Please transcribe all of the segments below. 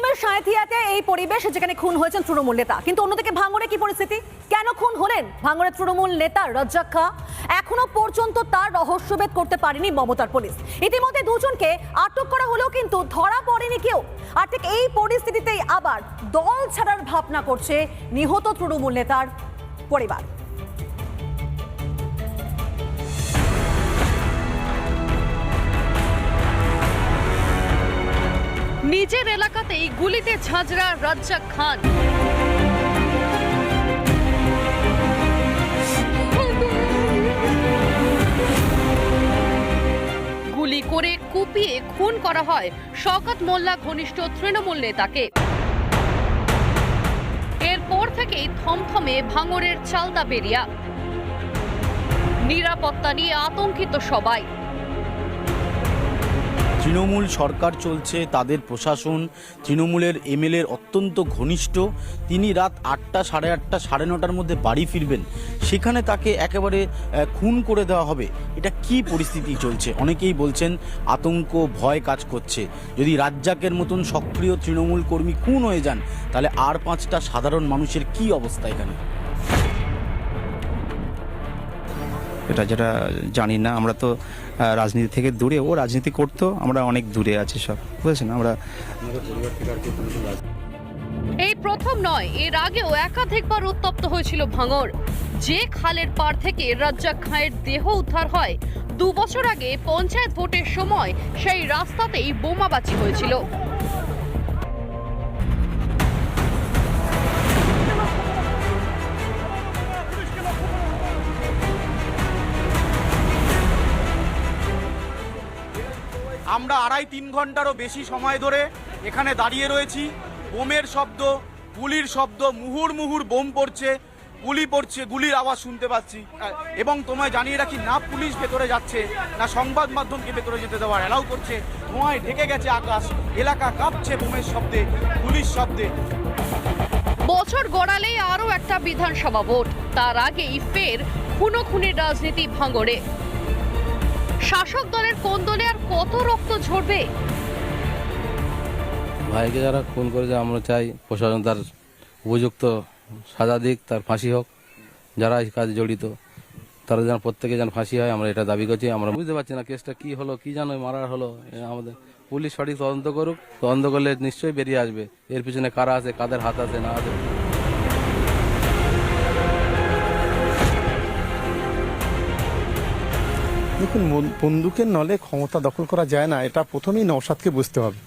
বীরভূমের সাঁথিয়াতে এই পরিবেশ যেখানে খুন হয়েছেন তৃণমূল নেতা। কিন্তু অন্যদিকে ভাঙড়ে কি পরিস্থিতি? কেন খুন হলেন? ভাঙড়ের তৃণমূল নেতা রজ্জাক খা। এখনও পর্যন্ত তার রহস্যভেদ করতে পারেনি মমতার পুলিশ। ইতিমধ্যে দুজনকে আটক করা হলেও কিন্তু ধরা পড়েনি কেউ। আর ঠিক এই পরিস্থিতিতেই আবার দল ছাড়ার ভাবনা করছে নিহত তৃণমূল নেতার পরিবার। নিজের এলাকাতেই গুলিতে ঝাঁঝরা রাজ্জাক খান। গুলি করে কুপিয়ে খুন করা হয় শওকত মোল্লা ঘনিষ্ঠ তৃণমূল নেতাকে। এরপর থেকেই থমথমে ভাঙরের চালদা বেরিয়া নিরাপত্তা নিয়ে আতঙ্কিত সবাই। তৃণমূল সরকার চলছে, তাদের প্রশাসন, তৃণমূলের এমএলএর অত্যন্ত ঘনিষ্ঠ। তিনি রাত আটটা, সাড়ে আটটা, সাড়ে নটার মধ্যে বাড়ি ফিরবেন। সেখানে তাকে একেবারে খুন করে দেওয়া হবে। এটা কি পরিস্থিতি চলছে? অনেকেই বলছেন, আতঙ্ক, ভয় কাজ করছে। যদি রাজ্জাকের মতন সক্রিয় তৃণমূল কর্মী খুন হয়ে যান, তাহলে আর পাঁচটা সাধারণ মানুষের কি অবস্থা এখানে? এটা যেটা জানি না, আমরা তো রাজনীতি থেকে দূরে, ও রাজনীতি করতো, আমরা অনেক দূরে আছি সব, বুঝেছেন? আমরা এই প্রথম নয়, এর আগেও একাধিকবার উত্তপ্ত হয়েছিল ভাঙর যে খালের পার থেকে রাজ্জাক খাঁয়ের দেহ উদ্ধার হয়, দু বছর আগে পঞ্চায়েত ভোটের সময় সেই রাস্তাতেই বোমাবাজি হয়েছিল। আমরা আড়াই তিন ঘন্টারও বেশি সময় ধরে এখানে দাঁড়িয়ে রয়েছি। বোমের শব্দ, গুলির শব্দ, মুহুর মুহুর বোম পড়ছে, গুলি পড়ছে, গুলির আওয়াজ শুনতে পাচ্ছি। এবং তোমায় জানিয়ে রাখি, না পুলিশ ভেতরে যাচ্ছে, না সংবাদ মাধ্যমকে ভেতরে যেতে দেওয়ার অ্যালাউ করছে। ধোঁয়ায় ঢেকে গেছে আকাশ, এলাকা কাঁপছে বোমের শব্দে, গুলির শব্দে। বছর গড়ালেই আরও একটা বিধানসভা ভোট। তার আগেই ফের খুনো খুনের রাজনীতি ভাঙড়ে। শাসক দলের কোন দলে আর কত রক্ত ঝরবে? ভাইকে যারা খুন করেছে, আমরা চাই প্রশাসন তার উপযুক্ত সাজা দিক, তার ফাঁসি হোক। যারা এই কাজে জড়িত, তারা যেন প্রত্যেকে যেন ফাঁসি হয়, আমরা এটা দাবি করছি। আমরা বুঝতে পারছি না কেসটা কি হলো, কি জানো মারার হলো। আমাদের পুলিশ সঠিক তদন্ত করুক। তদন্ত করলে নিশ্চয়ই বেরিয়ে আসবে। এর পিছনে কারা আছে, কাদের হাত আছে, না আছে। দেখুন বন্দুকের নলে ক্ষমতা দখল করা যায় না, এটা প্রথমেই নৌসাদকে বুঝতে হবে।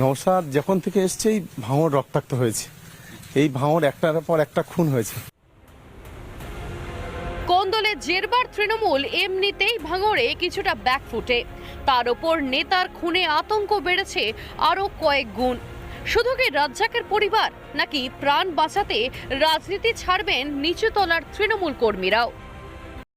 নৌসাদ যখন থেকে এসছে, এই ভাঙর রক্তাক্ত হয়েছে। এই ভাঙর একটার পর একটা খুন হয়েছে। কোন দলে জেরবার তৃণমূল, এমনিতেই ভাঙড়ে কিছুটা ব্যাকফুটে তার ওপর নেতার খুনে আতঙ্ক বেড়েছে আরও কয়েক গুণ। শুধু কি রাজ্জাকের পরিবার, নাকি প্রাণ বাঁচাতে রাজনীতি ছাড়বেন নিচুতলার তৃণমূল কর্মীরাও?